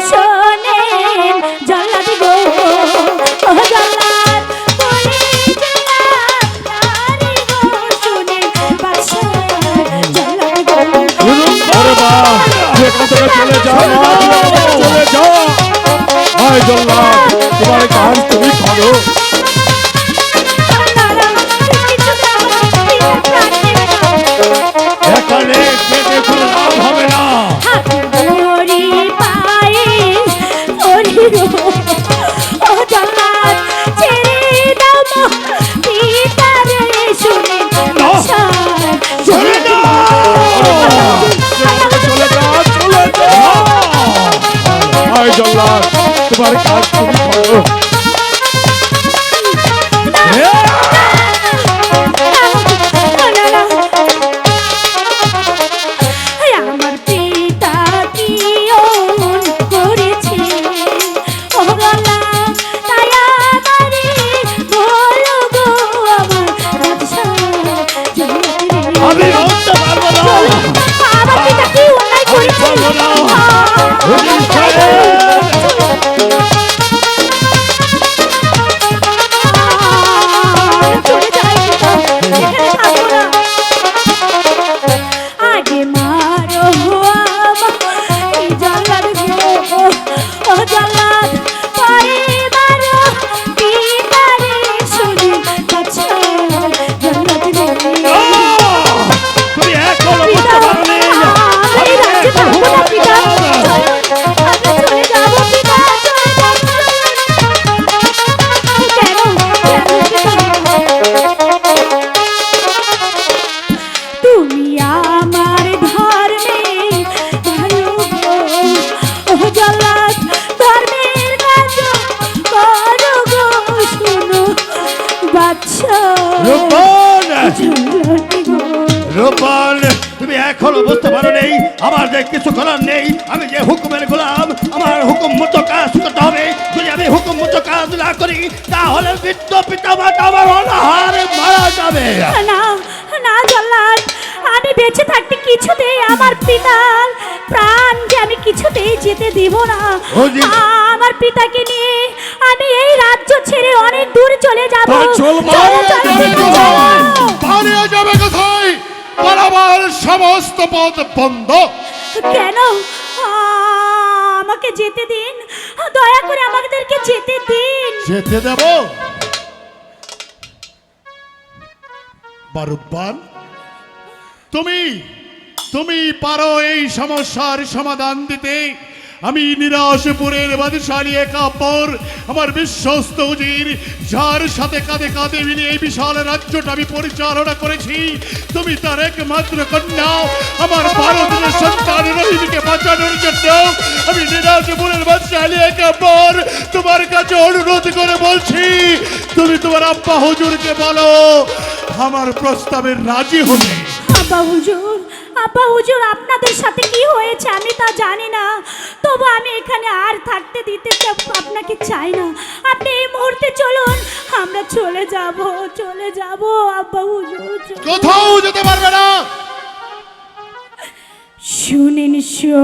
চলে যা মা, তুই এখান থেকে চলে যাও তোমার গান তুমি করো তোমার কাজ তুমি করো আমার পিতা কি অমন রূপন! রূপন তুমি এখনও বুঝতে পারো নেই আমার যে কিছু করার নেই আমি যে হুকুমের গোলাম আমার হুকুম মতো কাজ করতে হবে। যদি আমি হুকুম মতো কাজ না করি তাহলে বৃদ্ধ পিতা মাতা আমার অনাহারে মারা যাবে। না না জল্লাদ আমি বেঁচে থাকতে কিছুতেই আমার পিতার প্রাণ যে আমি কিছুতেই যেতে দিব না। আমার পিতাকে নিয়ে আমি এই রাজ্য ছেড়ে যাব কোথায়? পালিয়ে যাবে কোথায়? পালাবার সমস্ত পথ বন্ধ। কেন? আমাকে যেতে দিন। দয়া করে আমাদেরকে যেতে দিন। যেতে দেব। বারুব্বান তুমি তুমি পারো এই সমস্যার সমাধান দিতে। আমি নিরাশপুরের বাদশালী একাপর আমার বিশ্বস্ত উজির, যার সাথে কাঁধে কাঁধে মিলিয়ে এই বিশাল রাজ্যটা আমি পরিচালনা করেছি, তুমি তার একমাত্র কন্যা। আমার ভারতের সন্তান রহিমকে বাঁচানোর জন্য আমি নিরাশপুরের বাদশালী একাপর তোমার কাছে অনুরোধ করে বলছি, তুমি তোমার আব্বা হুজুরকে বলো, আমার প্রস্তাবে রাজি হতে আব্বা হুজুর আব্বা হুজুর আপনাদের সাথে কি হয়েছে আমি তা জানি না তবু আমি এখানে আর থাকতে দিতে আপনাকে চাই না আপনি এই মুহূর্তে চলুন আমরা চলে যাব চলে যাব আব্বা হুজুর। কোথাও যেতে পারবে না শুনেন শো